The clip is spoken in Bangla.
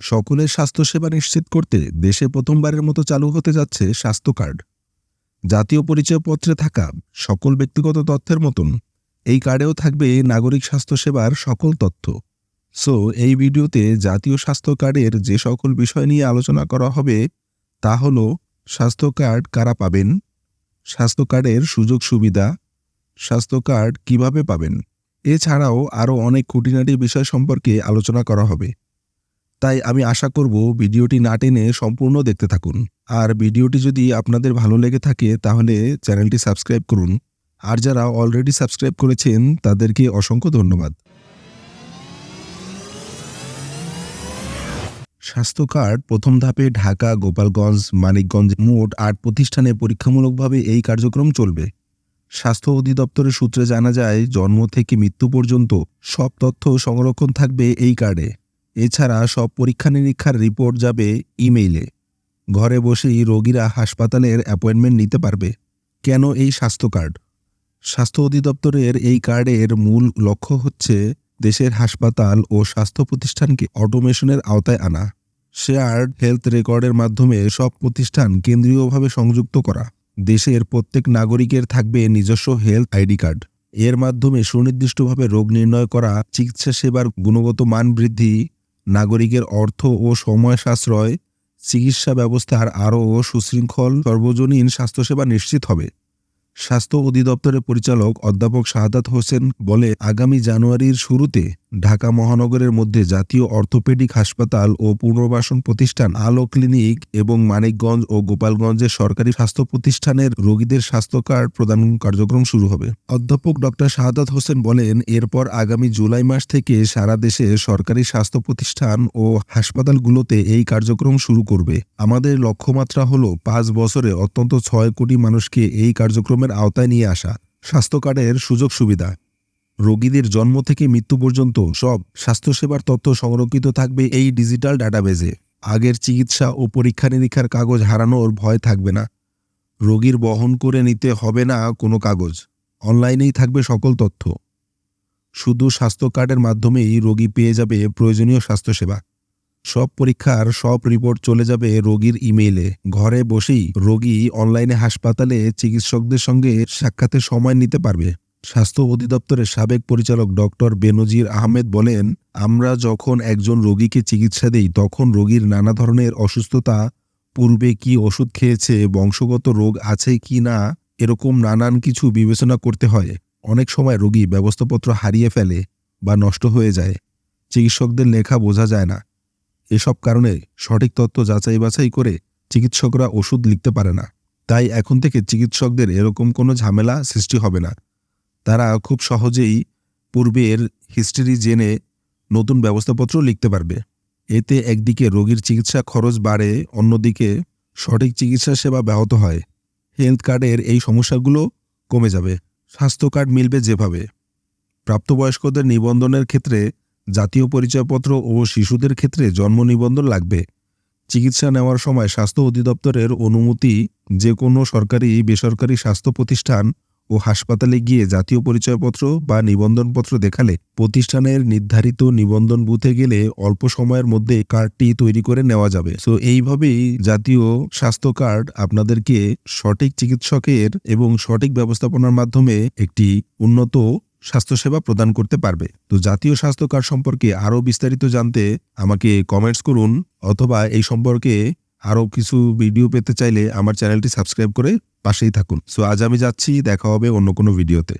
সকলের স্বাস্থ্যসেবা নিশ্চিত করতে দেশে প্রথমবারের মতো চালু হতে যাচ্ছে স্বাস্থ্য কার্ড। জাতীয় পরিচয়পত্রে থাকা সকল ব্যক্তিগত তথ্যের মতন এই কার্ডেও থাকবে নাগরিক স্বাস্থ্যসেবার সকল তথ্য। সো, এই ভিডিওতে জাতীয় স্বাস্থ্য কার্ডের যে সকল বিষয় নিয়ে আলোচনা করা হবে তা হল স্বাস্থ্য কার্ড কারা পাবেন, স্বাস্থ্য কার্ডের সুযোগ সুবিধা, স্বাস্থ্য কার্ড কীভাবে পাবেন। এছাড়াও আরও অনেক খুঁটিনাটি বিষয় সম্পর্কে আলোচনা করা হবে। তাই আমি আশা করব ভিডিওটি না টেনে সম্পূর্ণ দেখতে থাকুন। আর ভিডিওটি যদি আপনাদের ভালো লেগে থাকে, তাহলে চ্যানেলটি সাবস্ক্রাইব করুন। আর যারা অলরেডি সাবস্ক্রাইব করেছেন, তাদেরকে অসংখ্য ধন্যবাদ। স্বাস্থ্য কার্ড প্রথম ধাপে ঢাকা, গোপালগঞ্জ, মানিকগঞ্জ মোট আট প্রতিষ্ঠানে পরীক্ষামূলকভাবে এই কার্যক্রম চলবে। স্বাস্থ্য অধিদপ্তরের সূত্রে জানা যায়, জন্ম থেকে মৃত্যু পর্যন্ত সব তথ্য সংরক্ষণ থাকবে এই কার্ডে। এছাড়া সব পরীক্ষা নিরীক্ষার রিপোর্ট যাবে ইমেইলে। ঘরে বসেই রোগীরা হাসপাতালের অ্যাপয়েন্টমেন্ট নিতে পারবে। কেন এই স্বাস্থ্য কার্ড? স্বাস্থ্য অধিদপ্তরের এই কার্ডের মূল লক্ষ্য হচ্ছে দেশের হাসপাতাল ও স্বাস্থ্য প্রতিষ্ঠানকে অটোমেশনের আওতায় আনা, শেয়ার্ড হেলথ রেকর্ডের মাধ্যমে সব প্রতিষ্ঠান কেন্দ্রীয়ভাবে সংযুক্ত করা। দেশের প্রত্যেক নাগরিকের থাকবে নিজস্ব হেলথ আইডি কার্ড। এর মাধ্যমে সুনির্দিষ্টভাবে রোগ নির্ণয় করা, চিকিৎসা সেবার গুণগত মান বৃদ্ধি নাগরিকের অর্থ ও সময় সাশ্রয় চিকিৎসা ব্যবস্থার আরও সুশৃঙ্খল, সর্বজনীন স্বাস্থ্যসেবা নিশ্চিত হবে। স্বাস্থ্য অধিদপ্তরের পরিচালক অধ্যাপক শাহাদাত হোসেন বলে আগামী জানুয়ারির শুরুতে ঢাকা মহানগরের মধ্যে জাতীয় অর্থোপেডিক হাসপাতাল ও পুনর্বাসন প্রতিষ্ঠান আলো ক্লিনিক এবং মানিকগঞ্জ ও গোপালগঞ্জের সরকারি স্বাস্থ্য প্রতিষ্ঠানের রোগীদের স্বাস্থ্য কার্ড প্রদান কার্যক্রম শুরু হবে। অধ্যাপক ডক্টর শাহাদাত হোসেন বলেন, এরপর আগামী জুলাই মাস থেকে সারা দেশে সরকারি স্বাস্থ্য প্রতিষ্ঠান ও হাসপাতালগুলোতে এই কার্যক্রম শুরু করবে। আমাদের লক্ষ্যমাত্রা হল পাঁচ বছরে অত্যন্ত ছয় কোটি মানুষকে এই কার্যক্রমের আওতায় নিয়ে আসা। স্বাস্থ্য কার্ডের সুযোগ সুবিধা। রোগীদের জন্ম থেকে মৃত্যু পর্যন্ত সব স্বাস্থ্যসেবার তথ্য সংরক্ষিত থাকবে এই ডিজিটাল ডাটাবেজে। আগের চিকিৎসা ও পরীক্ষা নিরীক্ষার কাগজ হারানোর ভয় থাকবে না। রোগীর বহন করে নিতে হবে না কোনো কাগজ। অনলাইনেই থাকবে সকল তথ্য। শুধু স্বাস্থ্য কার্ডের মাধ্যমেই রোগী পেয়ে যাবে প্রয়োজনীয় স্বাস্থ্যসেবা। সব পরীক্ষার সব রিপোর্ট চলে যাবে রোগীর ইমেইলে। ঘরে বসেই রোগী অনলাইনে হাসপাতালে চিকিৎসকদের সঙ্গে সাক্ষাতে সময় নিতে পারবে। স্বাস্থ্য অধিদপ্তরের সাবেক পরিচালক ডক্টর বেনজির আহমেদ বলেন, আমরা যখন একজন রোগীকে চিকিৎসা দেই, তখন রোগীর নানা ধরনের অসুস্থতা, পূর্বে কি ওষুধ খেয়েছে, বংশগত রোগ আছে কি না, এরকম নানান কিছু বিবেচনা করতে হয়। অনেক সময় রোগী ব্যবস্থাপত্র হারিয়ে ফেলে বা নষ্ট হয়ে যায়। চিকিৎসকদের লেখা বোঝা যায় না। এসব কারণে সঠিক তথ্য যাচাই বাছাই করে চিকিৎসকরা ওষুধ লিখতে পারে না। তাই এখন থেকে চিকিৎসকদের এরকম কোনো ঝামেলা সৃষ্টি হবে না। তারা খুব সহজেই পূর্বের হিস্ট্রি জেনে নতুন ব্যবস্থাপত্র লিখতে পারবে। এতে একদিকে রোগীর চিকিৎসা খরচ বাড়ে, অন্যদিকে সঠিক চিকিৎসা সেবা ব্যাহত হয়। হেলথ কার্ডের এই সমস্যাগুলো কমে যাবে, স্বাস্থ্য কার্ড মিলবে যেভাবে। প্রাপ্তবয়স্কদের নিবন্ধনের ক্ষেত্রে, জাতীয় পরিচয়পত্র ও শিশুদের ক্ষেত্রে জন্ম নিবন্ধন লাগবে। চিকিৎসা নেওয়ার সময় স্বাস্থ্য অধিদপ্তরের অনুমতি যে কোনো সরকারি বেসরকারি স্বাস্থ্য প্রতিষ্ঠান ও হাসপাতালে গিয়ে জাতীয় পরিচয়পত্র বা নিবন্ধনপত্র দেখালে প্রতিষ্ঠানের নির্ধারিত নিবন্ধন বুথে গেলে অল্প সময়ের মধ্যে কার্ডটি তৈরি করে নেওয়া যাবে। সো এইভাবেই জাতীয় স্বাস্থ্য কার্ড আপনাদেরকে সঠিক চিকিৎসকের এবং সঠিক ব্যবস্থাপনার মাধ্যমে একটি উন্নত স্বাস্থ্যসেবা প্রদান করতে পারবে। তো জাতীয় স্বাস্থ্য কার্ড সম্পর্কে আরও বিস্তারিত জানতে আমাকে কমেন্টস করুন অথবা এই সম্পর্কে আরও কিছু ভিডিও পেতে চাইলে আমার চ্যানেলটি সাবস্ক্রাইব করে পাশেই থাকুন। সো আজ আমি যাচ্ছি, দেখা হবে অন্য কোনো ভিডিওতে।